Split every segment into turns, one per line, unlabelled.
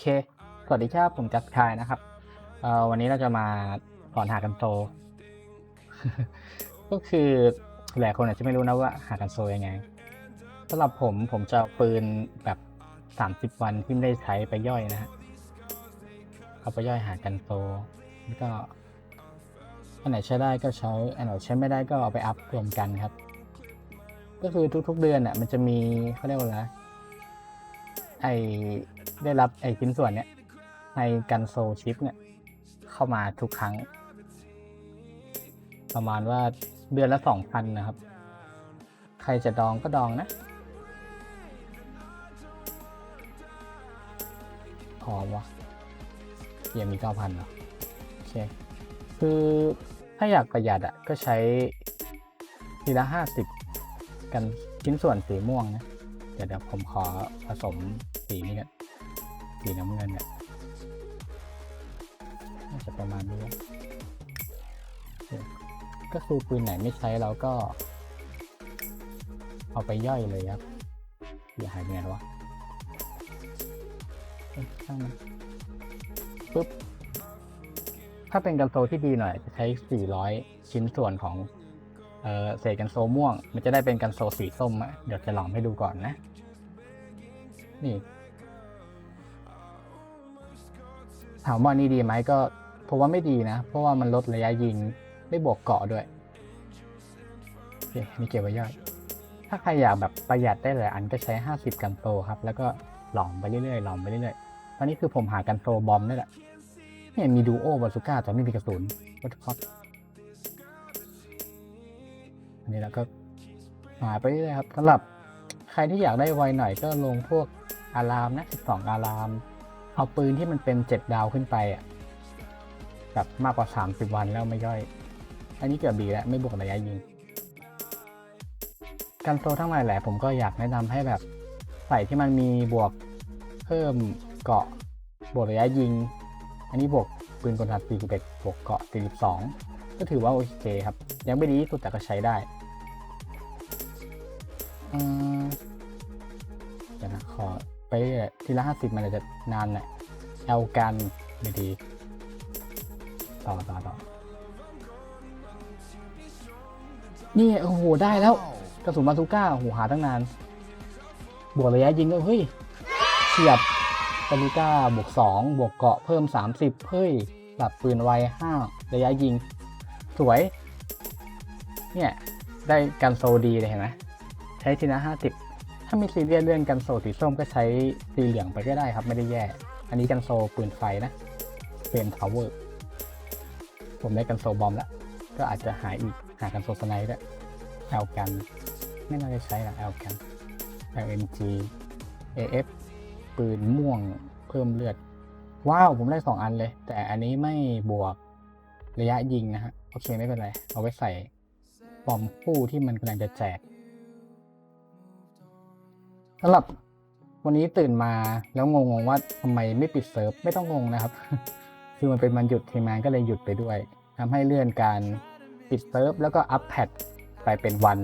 เค สวัสดีครับ ผมจัสคายนะครับเอ่อวันนี้เราจะมาสอนหากันโซ ก็คือหลายคนอาจจะไม่รู้นะว่าหากันโซยังไงสำหรับผมผมจะปืนแบบ 30 วันที่ไม่ได้ใช้ไปย่อยนะฮะเอาไปย่อยหากันโซแล้วก็อันไหนใช้ได้ก็ใช้ อันไหนใช้ไม่ได้ก็เอาไปอัพรวมกันครับ ก็คือทุกๆเดือนอะมันจะมีเขาเรียกว่าอะไรไอ ได้รับไอชิ้นส่วนเนี้ยในกันโซชิปเนี่ย เข้ามาทุกครั้ง ประมาณว่าเดือนละสองพันนะครับ ใครจะดองก็ดองนะ พอวะยังมีเก้าพันเหรอโอเคคือถ้าอยากประหยัดอะก็ใช้ทีละห้าสิบกันชิ้นส่วนสีม่วงนะ เดี๋ยวเดี๋ยวผมขอผสมสีนี้กัน สีน้ำเงินเนี่ยน่าจะประมาณนี้ก็คือปืนไหนไม่ใช้เราก็ เอาไปย่อยเลยครับ อย่าหายไปไหนวะช่างมันปุ๊บ ถ้าเป็นกันโซที่ดีหน่อย จะใช้ 400 ชิ้นส่วนของเออเศษกันโซม่วง มันจะได้เป็นกันโซสีส้มอะเดี๋ยวจะลองให้ดูก่อนนะ นี่ ถามว่านี่ดีไหมก็ผมว่าไม่ดีนะ เพราะว่ามันลดระยะยิงไม่บวกเกาะด้วยโอเคนี่เก็บไว้ย่อย ถ้าใครอยากแบบประหยัดได้หลายอันก็ใช้ 50 กันโซครับ แล้วก็หลอมไปเรื่อยๆหลอมไปเรื่อยๆตอนนี้คือผมหากันโซบอมนี่แหละเนี่ยมีดูโอบาสุก้าแต่ไม่มีกระสุนวัตถุอันนี้แล้วก็หาไปเรื่อยๆครับสำหรับใครที่อยากได้ไวหน่อยก็ลงพวกอารามนะ12 อาราม เอาปืนที่มันเป็น7ดดาวขึ้นไปอะแบบมากกว่า30วันแล้วไม่ย่อย อันนี้เกือบดีแล้วไม่บวกระยะยิงการโซทั้งหลายแหละผมก็อยากแนะนำให้แบบใส่ที่มันมีบวกเพิ่มเกาะบวกระยะยิง อันนี้บวกปืนกลทัด41บวกเกาะ42 ก็ถือว่าโอเคครับ ยังไม่ดีที่สุดแต่ก็ใช้ได้อืมเดี๋ยวนะขอ ไปทีละห้าสิบมันอาจจะนานแหละเอากันไม่ดี ต่อต่อต่อนี่โอ้โหได้แล้ว กระสุนบาซูก้าโอ้โหหาตั้งนาน บวกระยะยิงก็เฮ้ยเฉียบบาซูก้าบวกสองบวกเกาะเพิ่มสามสิบเฮ้ยปรับปืนไวห้าระยะยิง สวย เนี่ย ได้กันโซดีเลยเห็นไหมใช้ทีละห้าสิบ ถ้ามีซีเรียสเรื่องกันโซสีส้มก็ใช้สีเหลืองไปก็ได้ครับไม่ได้แย่ อันนี้กันโซปืนไฟนะเป็นพาวเวอร์ผมได้กันโซบอมแล้ว ก็อาจจะหาอีกหากันโซสไนด์ด้วยแอลกัน ไม่น่าจะใช้หรอกแอลกัน LMG AF ปืนม่วงเพิ่มเลือด ว้าว ผมได้สองอันเลย แต่อันนี้ไม่บวกระยะยิงนะฮะ โอเค ไม่เป็นไร เอาไว้ใส่ปอมคู่ที่มันกำลังจะแจก สำหรับวันนี้ตื่นมาแล้วงงๆว่าทำไมไม่ปิดเซิร์ฟไม่ต้องงงนะครับ คือมันเป็นวันหยุดทีมงานก็เลยหยุดไปด้วยทำให้เลื่อนการปิดเซิร์ฟแล้วก็อัปแพดไปเป็นวัน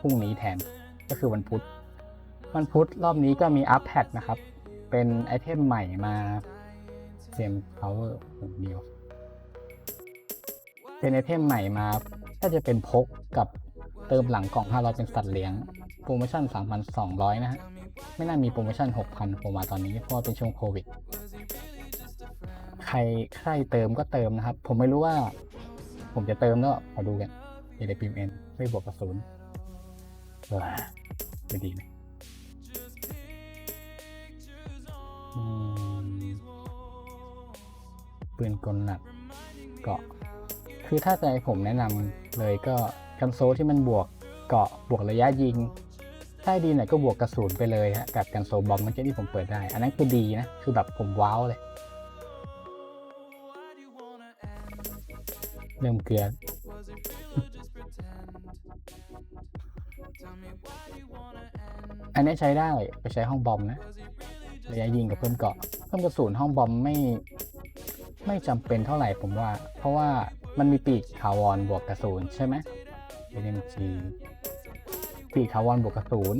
พรุ่งนี้แทน ก็คือวันพุธวันพุธรอบนี้ก็มีอัปแพดนะครับ เป็นไอเทมใหม่มาเตรียม power อย่าเดียวเป็นไอเทมใหม่มาถ้าจะเป็นพกกับ เติมหลังกล่อง 500 เป็นสัตว์เลี้ยง โปรโมชั่น 3,200 นะฮะ ไม่น่ามีโปรโมชั่น 6,000ผมมาตอนนี้ เพราะว่าเป็นช่วงโควิด ใครใครเติมก็เติมนะครับ ผมไม่รู้ว่า ผมจะเติมแล้วขอดูกันเอเดพิมเอ็นไม่บวกกระสุนเออไม่ดีนะปืนกลหนักเกาะ คือถ้าใจผมแนะนำเลยก็ กันโซที่มันบวกเกาะบวกระยะยิง ถ้าดีหน่อยก็บวกกระสุนไปเลยฮะกับกันโซบอมเมื่อกี้ที่ผมเปิดได้ อันนั้นคือดีนะ คือแบบผมว้าวเลยเริ่มเกลืออันนี้ใช้ได้ไปใช้ห้องบอมนะระยะยิงกับเพิ่มเกาะเพิ่มกระสุนห้องบอมไม่ ไม่จำเป็นเท่าไหร่ผมว่า เพราะว่ามันมีปีกถาวรบวกกระสุนใช่ไหม LMG ปีกถาวรบวกกระสุน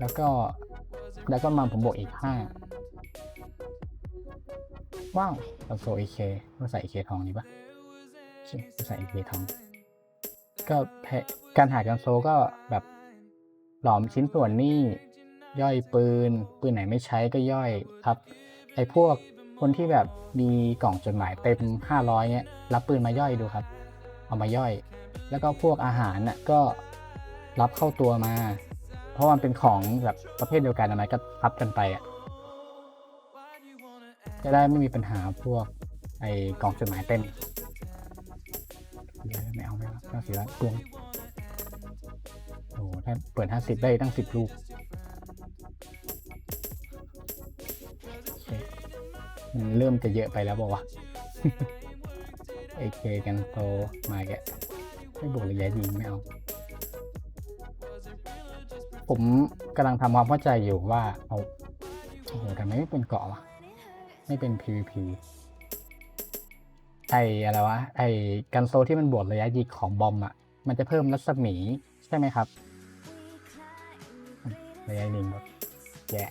แล้วก็แล้วก็มาผมบวกอีกห้าว้าวคอนโซเอเคก็ใส่เอเคทองดีปะใช่ใส่เอเคทอง ก็แพะการหาคอนโซก็แบบหลอมชิ้นส่วนนี่ย่อยปืน ปืนไหนไม่ใช้ก็ย่อยครับ ไอ้พวกคนที่แบบมีกล่องจดหมายเต็ม 500 เนี้ยรับปืนมาย่อยดูครับ เอามาย่อย แล้วก็พวกอาหารน่ะก็รับเข้าตัวมา เพราะมันเป็นของแบบประเภทเดียวกันอะไรก็รับกันไปอะจะได้ไม่มีปัญหาพวกไอ้กล่องจดหมายเต็มเดี๋ยวไม่เอาไม่เอาเก้าสิบละเปลืองโอ้โหถ้าเปิดห้าสิบได้ตั้งสิบลูกโอเคมันเริ่มจะเยอะไปแล้วบอกว่า เอเคกันโตมาแกะไม่บวกระยะยิงไม่เอา ผมกำลังทำความเข้าใจอยู่ว่าเอาโอ้โหทำไมไม่เป็นเกาะวะไม่เป็น PVP ไออะไรวะไอกันโซที่มันบวกระยะยิงของบอมอะ มันจะเพิ่มรัศมีใช่ไหมครับระยะยิงแบบแย่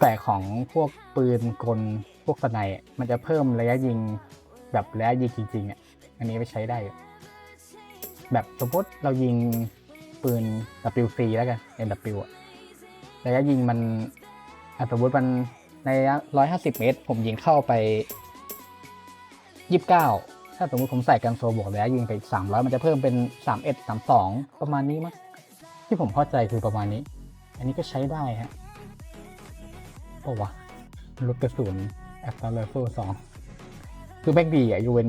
แต่ของพวกปืนกลพวกสไนมันจะเพิ่มระยะยิง แบบระยะยิงจริงๆอะอันนี้ไปใช้ได้ แบบสมมติเรายิงปืน WC แล้วกัน NW อะระยะยิงมันสมมติมันในระยะ150 เมตร ผมยิงเข้าไป 29 ถ้าสมมติผมใส่กันโซบวกระยะยิงไปอีก300 มันจะเพิ่มเป็น 31 32 ประมาณนี้มั้งที่ผมเข้าใจคือประมาณนี้ อันนี้ก็ใช้ได้ฮะโอ้วะลดกระสุนแอปเปิลเลเวลสอง คือแบงดีอะยูเวน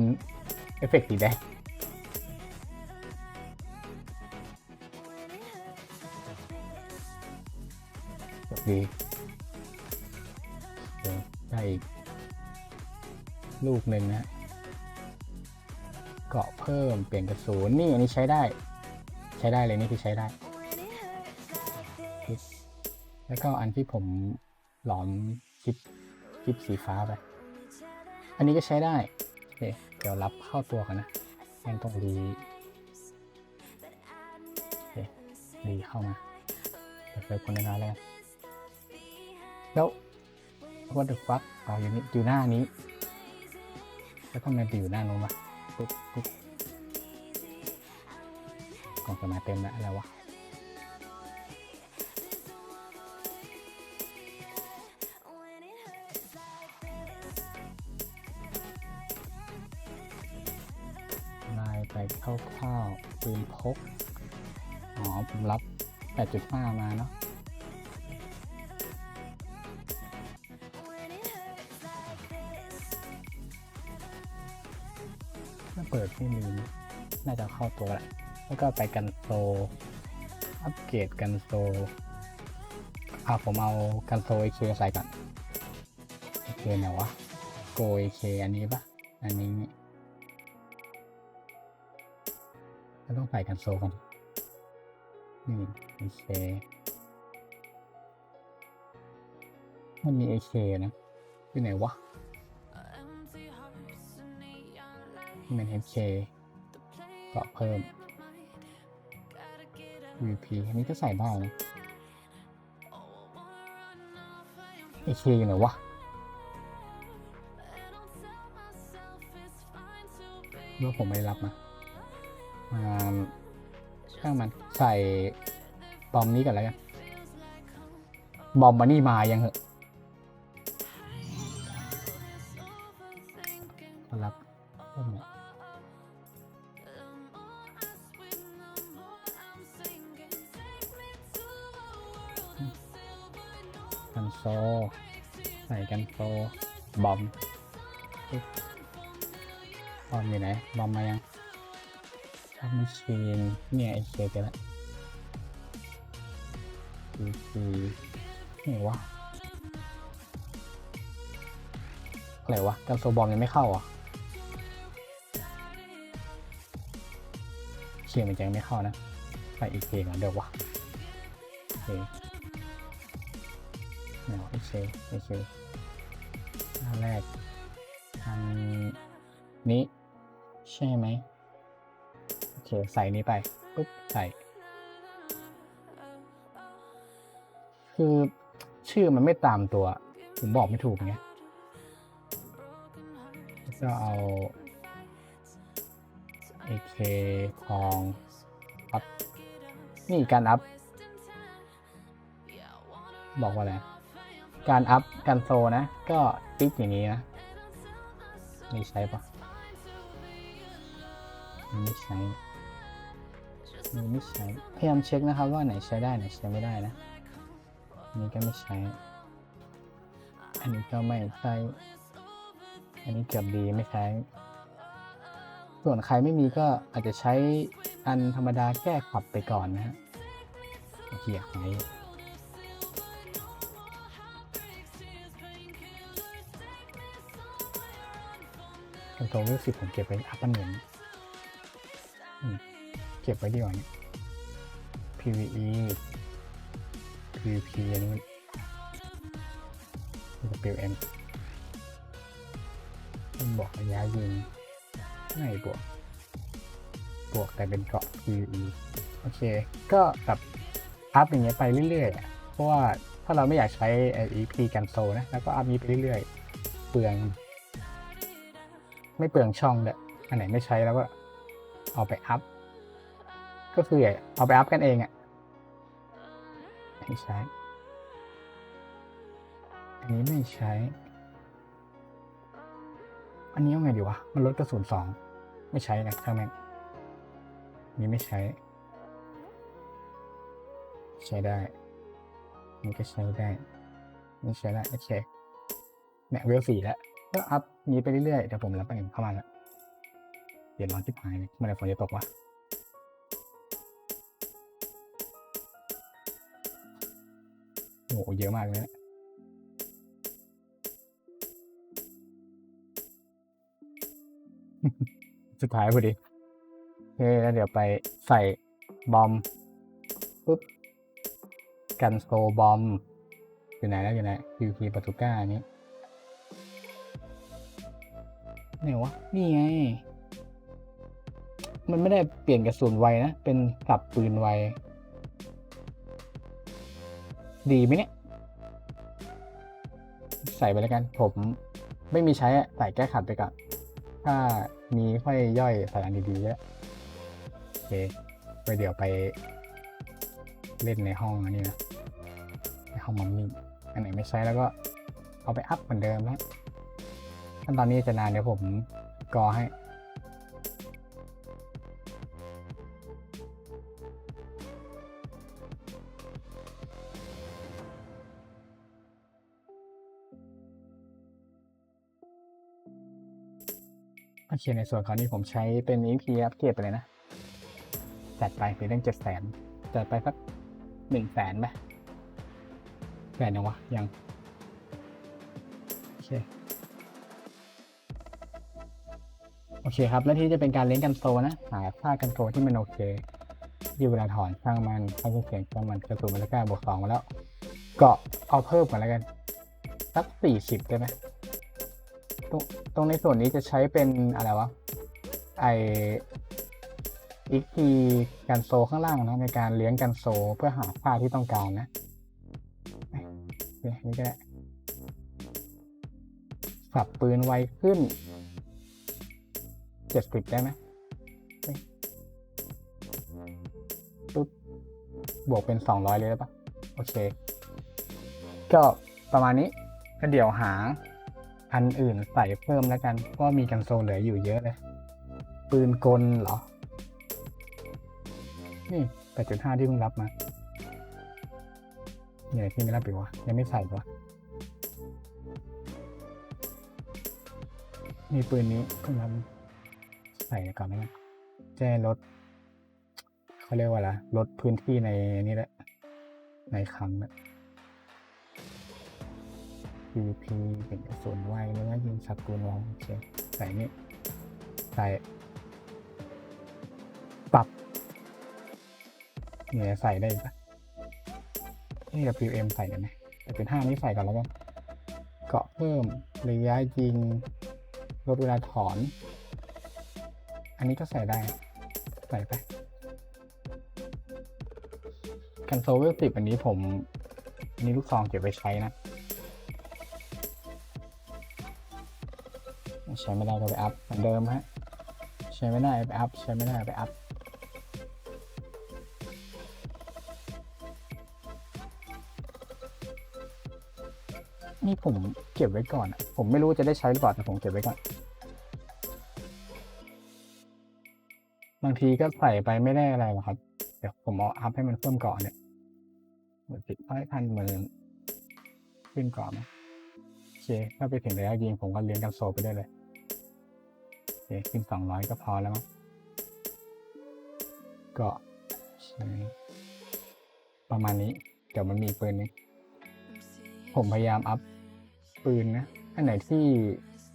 เอฟเฟกต์สีแดงดีได้อีก ลูกหนึ่งนะเกาะเพิ่มเปลี่ยนกระสุนนี่อันนี้ใช้ได้ ใช้ได้เลยนี่คือใช้ได้ แล้วก็อันที่ผมหลอมชิปชิปสีฟ้าไป อันนี้ก็ใช้ได้โอเคเดี๋ยวรับเข้าตัวกันนะยังต้องรีโอเครีเข้ามาเดี๋ยวไปคนในร้านแล้วกันแล้ว what the fuck เอาอยู่นี่อยู่หน้านี้ แล้วทำไมไปอยู่หน้านู้นวะปุ๊บปุ๊บกล่องสมาเต็มแล้วอะไรวะ ไปเข้าวๆปืนพก อ๋อ ผมรับ 8.5 มาเนาะถ้าเปิดไม่มีน่าจะเข้าตัวแหละ แล้วก็ไปกันโซ อัปเกรดกันโซ อ่าผมเอากันโซเอเคใส่ก่อนเอเคไหนวะ โกเอเคอันนี้ปะอันนี้ ก็ต้องใส่กันโซกันนี่โอเคมันมี AK นะอยู่ไหนวะนี่มัน MK เกาะเพิ่ม VP อันนี้ก็ใส่ได้นะ AK อยู่ไหนวะเมื่อผมไม่รับมาอ่า ช่างมันใส่บอมนี้ก่อนแล้วกัน บอมมานี่มายังเหอะรับพวกเนี่ยกันโซ ใส่กันโซ บอม บอมอยู่ไหน บอมมายัง ทำมชีนเนี่ยไอเคไปแล้วดีซีนี่วะอะไรวะกันโซบอมยังไม่เข้าอะเชียร์มันยังไม่เข้านะใส่อีกเพลงอะเดี๋ยววะโอเคเดี๋ยวไอเคไอเคหน้าแรกอันนี้ใช่ไหม เคใส่นี้ไปปุ๊บใส่ คือชื่อมันไม่ตามตัว ผมบอกไม่ถูกไงก็เอา AK ทองอัพนี่การอัพ บอกว่าอะไร การอัพการโซนะ ก็ติ๊กอย่างนี้นะนี่ใช้ปะนี่ไม่ใช้ นี่ไม่ใช้ พยายามเช็คนะครับว่าไหนใช้ได้ไหนใช้ไม่ได้นะนี้ก็ไม่ใช้ อันนี้ก็ไม่ใช้ อันนี้เกือบดีไม่ใช้ ส่วนใครไม่มีก็อาจจะใช้อันธรรมดาแก้ขับไปก่อนนะฮะเขียหายคอนโทรลเวลสิบผมเก็บไว้อัพอันหนึ่ง ก็บไว้ดีกว่าเนี่ย PVE PVP อันนี้มัน WM มันบอกระยะยิงไม่บวก บวกแต่เป็นเกาะ PVE โอเค ก็แบบอัพอย่างเงี้ยไปเรื่อยๆ เพราะว่าถ้าเราไม่อยากใช้ไอ้ EP กันโซนะ แล้วก็อัพนี้ไปเรื่อยๆ เปลือง ไม่เปลืองช่องเด้ออันไหนไม่ใช้แล้วก็เอาไปอัพ ก็คือเอาไปอัพกันเองอะ่ะไม่ใช้ อันนี้ไม่ใช้ อันนี้เอาไงดีวะ มันลดกระสุนสอง ไม่ใช้นะช่างแม่งอันนี้ไม่ใช้ ใช้ได้ นี่ก็ใช้ได้ นี่ใช้ได้โอเคเนี่ยเวลสี่แล้ว ก็อัพนี้ไปเรื่อยๆ เดี๋ยวผมรับไปหนึ่งเข้ามาแล้วเดี๋ยวร้อนจิบหายเลยเมื่อไหร่ฝนจะตกวะ โอ้โหเยอะมากเลยนะสุดท้ายพอดีโอเคแล้วเดี๋ยวไปใส่บอมปุ๊บกันโซบอมอยู่ไหนแล้วอยู่ไหน QP ปาตูก้าอันนี้ไหนวะ นี่ไง มันไม่ได้เปลี่ยนกระสุนไวนะ เป็นสับปืนไว ดีไหมเนี่ย ใส่ไปแล้วกัน ผมไม่มีใช้ใส่แก้ขัดไปก่อน ถ้ามีค่อยย่อยใส่อันดีๆแล้วโอเคไปเดี๋ยวไป เล่นในห้องอันนี้นะในห้องมัมมี่อันไหนไม่ใช้แล้วก็เอาไปอัพเหมือนเดิมแล้วขั้นตอนนี้จะนานเดี๋ยวผมกอให้ โอเคในส่วนของนี้ผมใช้เป็น EP อัปเกรดไปเลยนะ จัดไปเป็นเรื่องเจ็ดแสนจัดไปสักหนึ่งแสนไหมแสนยังวะ ยัง โอเค โอเคครับ แล้วที่จะเป็นการเล่นกันโซนะ หาค่ากันโซที่มันโอเคที่เวลาถอนช่างมันค่าเสียงช่างมันกระสุนมันละก้าบวกสองมาแล้ว ก็เอาเพิ่มก่อนแล้วกัน สักสี่สิบได้ไหม ตรงตรงในส่วนนี้จะใช้เป็นอะไรวะ ไออีกทีกันโซข้างล่างนะในการเลี้ยงกันโซเพื่อหาค่าที่ต้องการนะนี่ก็ได้สับปืนไวขึ้นเจ็ดสิบได้ไหมปุ๊บบวกเป็นสองร้อยเลยได้ปะโอเค ก็ประมาณนี้ก็เดี๋ยวหา อันอื่นใส่เพิ่มแล้วกันเพราะมีกันโซลเหลืออยู่เยอะเลย ปืนกลเหรอ นี่8.5ที่เพิ่งรับมามีอะไรที่ไม่รับอีกวะยังไม่ใส่วะมีปืนนี้เพิ่งรับใส่ก่อนนะแจ้ลดเขาเรียกว่าอะไรลดพื้นที่ในนี่แหละในคำนะ PVP เป็นกระสุนไวแล้วก็ยิงสับปืนวางโอเคใส่นี่ใส่ปรับเนี่ยใส่ได้ปะนี่ WM ใส่กันไหมแต่เป็นห้านี้ใส่ก่อนแล้วกันเกาะเพิ่มระยะยิงลดเวลาถอน อันนี้ก็ใส่ได้ ใส่ไปกันโซเวลสิบอันนี้ผมอันนี้ลูกซองเก็บไว้ใช้นะ ใช้ไม่ได้ก็ไปอัพเหมือนเดิมฮะใช้ไม่ได้ไปอัพใช้ไม่ได้ไปอัพนี่ผมเก็บไว้ก่อน ผมไม่รู้จะได้ใช้หรือเปล่าแต่ผมเก็บไว้ก่อน บางทีก็ใส่ไปไม่ได้อะไรหรอกครับ เดี๋ยวผมเอาอัพให้มันเพิ่มเกาะเนี่ยเหมือนติดไว้พันหมื่นขึ้นกาะไหมโอเคถ้าไปถึงระยะยิงผมก็เลี้ยงกันโซไปได้เลย เคขึ้นสองร้อยก็พอแล้วมั้งกาะใช่ประมาณนี้ เดี๋ยวมันมีปืนนี้ ผมพยายามอัพปืนนะอันไหนที่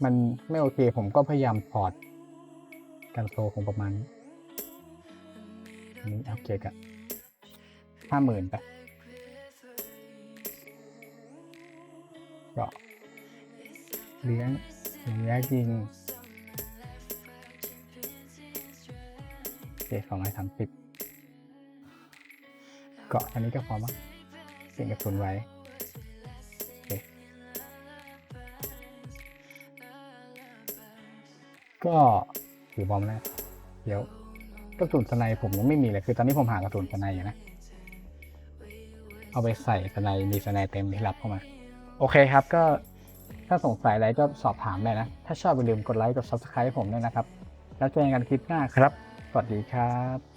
มันไม่โอเค ผมก็พยายามพอร์ตกันโซคงประมาณนี้อันนี้อัพเกรดอะห้าหมื่นไปก็เลี้ยงระยะยิง สองร้อยสามสิบเกาะอันนี้ก็พอมั้งเสียงกระสุนไว้ก็ถือบอมแล้วเดี๋ยวกระสุนสไนผมยังไม่มีเลยคือ ตอนนี้ผมหากระสุนสไนอยู่นะ เอาไปใส่สไนมีสไนเต็มที่รับเข้ามา โอเคครับก็ถ้าสงสัยอะไรก็สอบถามได้นะ ถ้าชอบอย่าลืมกดไลค์กด subscribe ผมด้วยนะครับ แล้วเจอกันคลิปหน้าครับ สวัสดีครับ